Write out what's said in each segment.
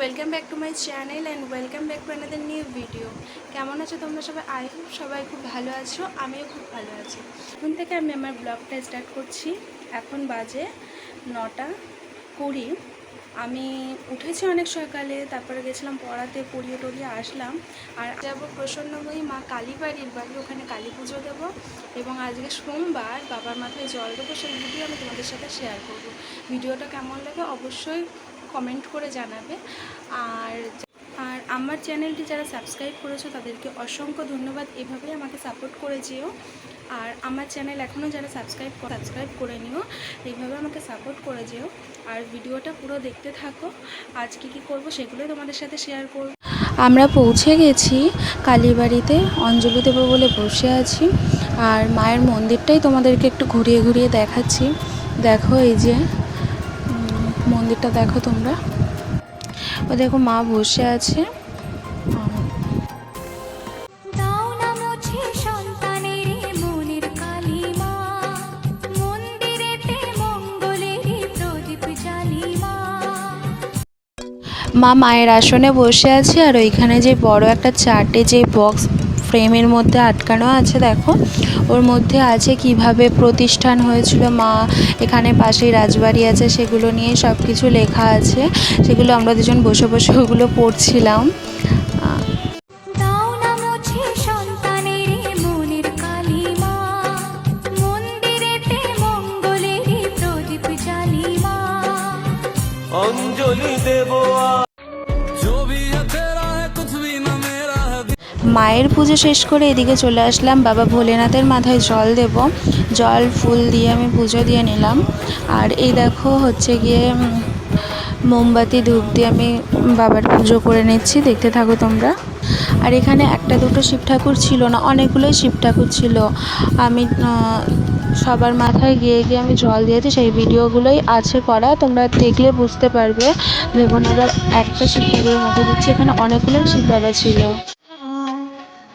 Welcome back to my channel and welcome back to another new video কেমন আছো তোমরা সবাই? আই হোপ সবাই খুব ভালো আছো, আমিও খুব ভালো আছি। এখন থেকে আমি আমার ব্লগটা স্টার্ট করছি। এখন বাজে নটা কুড়ি। আমি উঠেছি অনেক সকালে, তারপরে গেছিলাম পড়াতে, পড়িয়ে টড়িয়ে আসলাম। আর যাব প্রসন্নময়ী মা কালী বাড়ির বাড়ি, ওখানে কালী পুজো দেবো। এবং আজকে সোমবার বাবার মাথায় জল দেবো, সেই ভিডিও আমি তোমাদের সাথে শেয়ার করব। ভিডিওটা কেমন লাগে অবশ্যই কমেন্ট করে জানাবে। আর আর আমার চ্যানেলটি যারা সাবস্ক্রাইব করেছ, তাদেরকে অসংখ্য ধন্যবাদ। এভাবেই আমাকে সাপোর্ট করে যেও। আর আমার চ্যানেল এখনও যারা সাবস্ক্রাইব সাবস্ক্রাইব করে নিও, এইভাবে আমাকে সাপোর্ট করে যেও। আর ভিডিওটা পুরো দেখতে থাকো। আজ কী কী করব সেগুলোই তোমাদের সাথে শেয়ার করব। আমরা পৌঁছে গেছি কালীবাড়িতে, অঞ্জলি দেবো বলে বসে আছি। আর মায়ের মন্দিরটাই তোমাদেরকে একটু ঘুরিয়ে ঘুরিয়ে দেখাচ্ছি। দেখো এই যে মন্দিরটা দেখো তোমরা। ও দেখো মা বসে আছে। মা মায়ের আসনে বসে আছে আর ওইখানে যে বড় একটা চার্টে যে বক্স ফ্রেমের মধ্যে আটকানো আছে দেখো। ওর মধ্যে আছে কীভাবে প্রতিষ্ঠান হয়েছিল মা এখানে পাশেই রাজবাড়ি আছে সেগুলো নিয়ে সব কিছু লেখা আছে। সেগুলো আমরা দুজন বসে বসে ওগুলো পড়ছিলাম। আহ, দাও মায়ের পুজো শেষ করে এদিকে চলে আসলাম। বাবা ভোলেনাথের মাথায় জল দেব। জল, ফুল দিয়ে আমি পুজো দিয়ে নিলাম। আর এই দেখো হচ্ছে গিয়ে মোমবাতি, ধূপ দিয়ে আমি বাবার পুজো করে নিচ্ছি। দেখতে থাকো তোমরা। আর এখানে একটা দুটো শিব ঠাকুর ছিল না, অনেকগুলোই শিব ঠাকুর ছিল। আমি সবার মাথায় গিয়ে গিয়ে আমি জল দিয়েছি। সেই ভিডিওগুলোই আছে করা। তোমরা দেখলে বুঝতে পারবে। ভেবো না যে একটা শিব ঠাকুরের মাথায় দিচ্ছি। এখানে অনেকগুলোই শিব বাবা ছিল।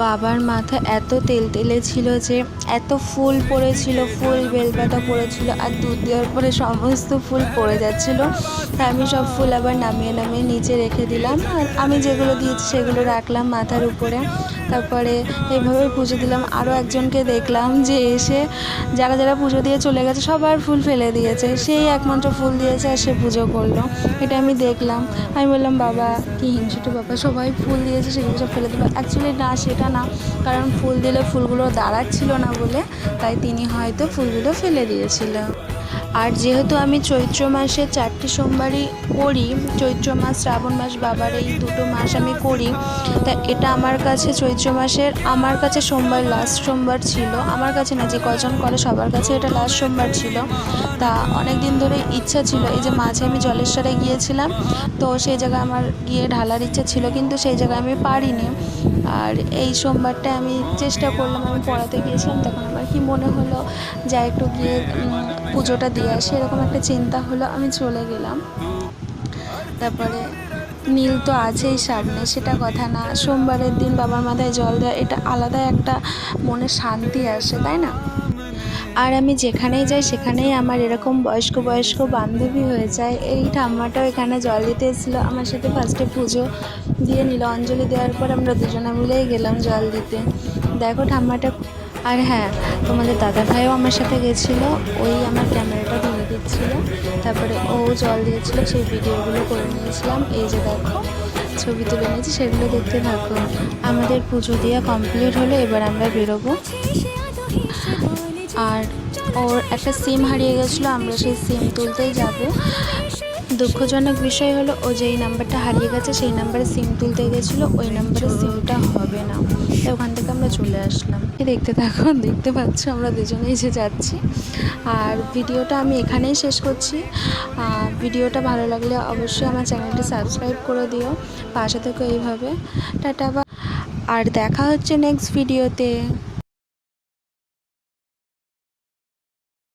বাবার মাথা এত তেল তেলে ছিল যে এত ফুল পড়েছিল, ফুল বেলপাতা পড়েছিল আর দুধ দেওয়ার পরে সমস্ত ফুল পড়ে যাচ্ছিল। তাই আমি সব ফুল আবার নামিয়ে নামিয়ে নিচে রেখে দিলাম আর আমি যেগুলো দিয়েছি সেগুলো রাখলাম মাথার উপরে। তারপরে এইভাবে পুজো দিলাম। আরও একজনকে দেখলাম যে এসে যারা যারা পুজো দিয়ে চলে গেছে সবার ফুল ফেলে দিয়েছে। সেই একমাত্র ফুল দিয়েছে আর সে পুজো করল। এটা আমি দেখলাম। আমি বললাম, বাবা, কি হিংসুটে বাবা, সবাই ফুল দিয়েছে, সেগুলো সব ফেলে দেবো। অ্যাকচুয়ালি না, সেটা না। কারণ ফুল দিলে ফুলগুলো দাঁড়াচ্ছিল না বলে, তাই তিনি হয়তো ফুলগুলো ফেলে দিয়েছিল আর যেহেতু আমি চৈত্র মাসে চারটি সোমবারই করি, চৈত্র মাস, শ্রাবণ মাস, বাবার এই দুটো মাস আমি করি, তা এটা আমার কাছে চৈত্র মাসের, আমার কাছে সোমবার লাস্ট সোমবার ছিল। আমার কাছে না, যে কজন করে সবার কাছে এটা লাস্ট সোমবার ছিল। তা অনেক দিন ধরে ইচ্ছা ছিল, এই যে মাঝে আমি জলেশ্বরে গিয়েছিলাম, তো সেই জায়গায় আমার গিয়ে ঢালার ইচ্ছা ছিল, কিন্তু সেই জায়গায় আমি পারিনি। আর এই সোমবারটা আমি চেষ্টা করলাম, আমি পড়াতে গিয়েছিলাম, তখন আমার কি মনে হলো যা একটু গিয়ে পুজোটা দিয়ে আসি, এরকম একটা চিন্তা হলো, আমি চলে গেলাম। তারপরে নীল তো আছেই সামনে, সেটা কথা না। সোমবারের দিন বাবার মাথায় জল দেওয়া, এটা আলাদা একটা মনে শান্তি আসে, তাই না? আর আমি যেখানেই যাই, সেখানেই আমার এরকম বয়স্ক বয়স্ক বান্ধবী হয়ে যায়। এই ঠাম্মাটাও এখানে জল দিতে এসেছিল, আমার সাথে ফার্স্টে পুজো দিয়ে নিল অঞ্জলি দেওয়ার পর আমরা দুজনে মিলেই গেলাম জল দিতে। দেখো ঠাম্মাটা আর হ্যাঁ তোমাদের দাদা ভাইও আমার সাথে গেছিল, ওই আমার ক্যামেরাটা ধরে দিচ্ছিল, তারপরে ও জল দিয়েছিল, সেই ভিডিওগুলো করে নিয়েছিলাম, এই যে দেখো, ছবি তুলে নিয়েছি, সেগুলো দেখতে থাকো। আমাদের পুজো দেওয়া কমপ্লিট হলো, এবার আমরা বেরোবো। আর ওর একটা সিম হারিয়ে গেছিল, আমরা সেই সিম তুলতেই যাব। দুঃখজনক বিষয় হলো, ও যেই নাম্বারটা হারিয়ে গেছে, সেই নাম্বারে সিম তুলতে গেছিল, ওই নাম্বারে সিমটা হবে না। ওখান থেকে আমরা চলে আসলাম। দেখতে থাকো, দেখতে পাচ্ছ আমরা দুজনেই যে যাচ্ছি। আর ভিডিওটা আমি এখানেই শেষ করছি। ভিডিওটা ভালো লাগলে অবশ্যই আমার চ্যানেলটি সাবস্ক্রাইব করে দিও। পাশে থেকে এইভাবে। টাটা বা আর দেখা হচ্ছে নেক্সট ভিডিওতে